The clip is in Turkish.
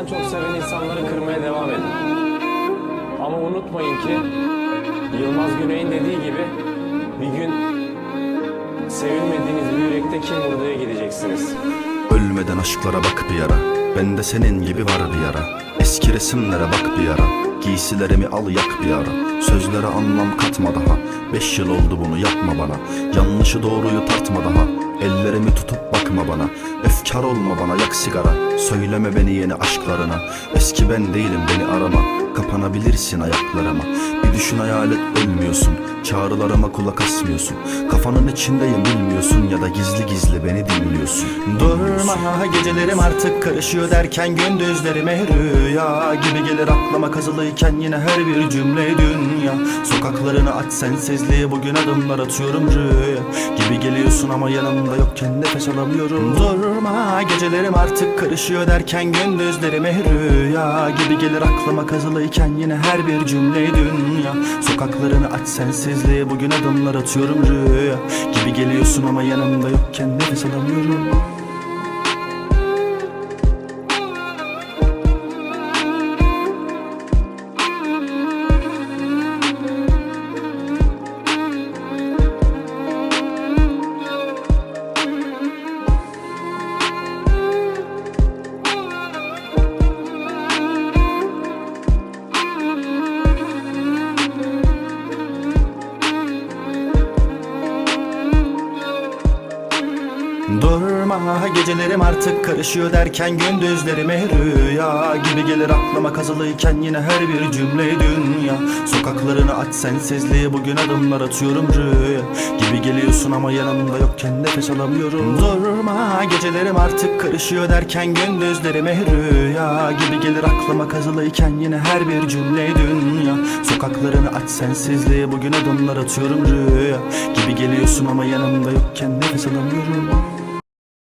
Canınızdan çok seven insanları kırmaya devam edin. Ama unutmayın ki Yılmaz Güney'in dediği gibi bir gün sevilmediğiniz bir yürekte kim vurduya gideceksiniz. Ölmeden aşklara bak bir ara Ben de senin gibi var bir yara Eski resimlere bak bir ara Giysilerimi al yak bir ara. Sözlere anlam katma daha. Beş yıl oldu bunu yapma bana. Yanlışı doğruyu tartma daha. Ellerimi tutup bakma bana. Efkar olma bana yak sigara. Söyleme beni yeni aşklarına. Eski ben değilim beni arama. Kapanabilirsin ayaklarıma düşün hayal ölmüyorsun. Çağrılarıma kulak asmıyorsun. Kafanın içindeyim bilmiyorsun Ya da gizli gizli beni dinliyorsun. Durma gecelerim artık karışıyor derken Gündüzlerime rüya gibi gelir aklıma kazılıyken Yine her bir cümle dünya. Sokaklarını aç sensizliği bugün adımlar atıyorum rüya Gibi geliyorsun ama yanımda yokken nefes alamıyorum. Durma gecelerim artık karışıyor derken Gündüzlerime rüya gibi gelir aklıma kazılıyken Yine her bir cümle dünya Sokaklarını aç sensizliği bugün adımlar atıyorum rüya. Gibi geliyorsun ama yanımda yokken nefes alamıyorum Durma gecelerim artık karışıyor derken gündüzlerime rüya gibi gelir aklıma kazılıyken yine her bir cümle dünya. Sokaklarını aç sensizliği bugün adımlar atıyorum rüya gibi geliyorsun ama yanımda yokken nefes alamıyorum. Durma gecelerim artık karışıyor derken gündüzlerime rüya gibi gelir aklıma kazılıyken yine her bir cümle dünya. Sokaklarını aç sensizliği bugün adımlar atıyorum rüya gibi geliyorsun ama yanımda yokken nefes alamıyorum